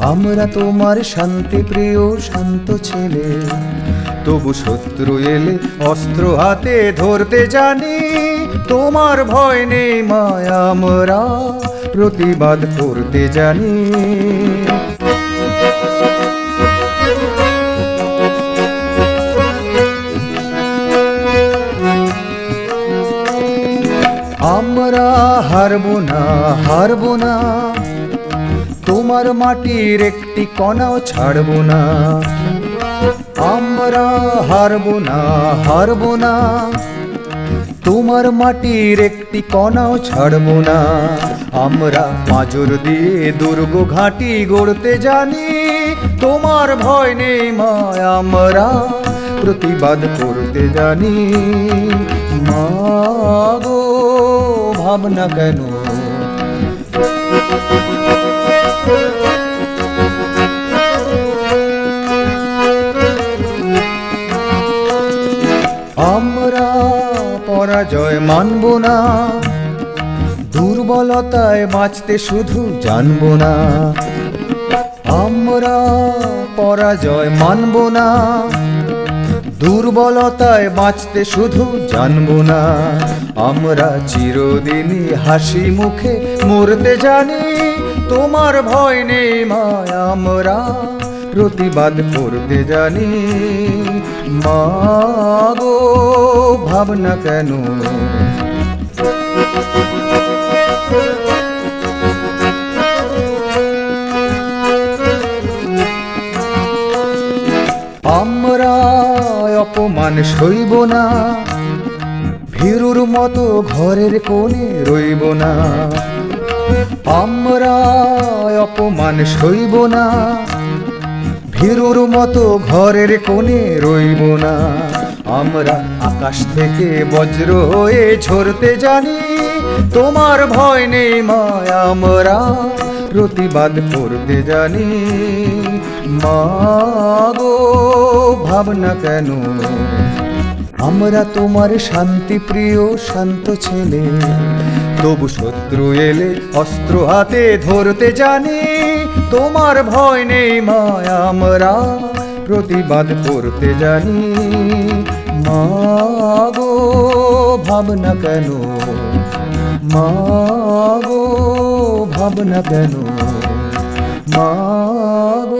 আমরা তোমার শান্তি প্রিয় শান্ত ছেলে। তবু শত্রু এলে অস্ত্র হাতে ধরতে জানি। তোমার ভয় নেই মায়া আমরা, প্রতিবাদ করতে জানি। আমরা হারবো না হারবো না। তোমার মাটির একটি কণাও ছাড়বো না। আমরা হারবো না হারবো না। তোমার মাটির একটি কণাও ছাড়বো না। আমরা পাঁজর দিয়ে দুর্গ ঘাঁটি গড়তে জানি। তোমার ভয় নেই মা আমরা প্রতিবাদ করতে জানি। মা গো, ভাবনা কেন আমরা পরাজয় মানব না। দুর্বলতায় বাঁচতে শুধু জানব না। আমরা পরাজয় মানব না। দুর্বলতায় বাঁচতে শুধু জানব না। আমরা চিরদিনই হাসি মুখে মরতে জানি। তোমার ভয় নেই মা আমরা প্রতিবাদ করতে জানি। মা গো, ভাবনা কেন? আমরা অপমান সইব না। ভীরুর মতো ঘরের কোণে রইব না। আমরা অপমান সইব না। ভীরুর মতো ঘরের কোণে রইব না। আমরা আকাশ থেকে বজ্র হয়ে ঝরতে জানি, তোমার ভয় নেই মা আমরা প্রতিবাদ করতে জানি। মা গো ভাবনা কেন, আমরা তোমার শান্তি প্রিয়, শান্ত ছেলে। তবু শত্রু এলে অস্ত্র হাতে ধরতে জানি। তোমার ভয় নেই মা আমরা প্রতিবাদ করতে জানি। মা গো, ভাবনা কেন? মা গো, ভাবনা কেন? মা গো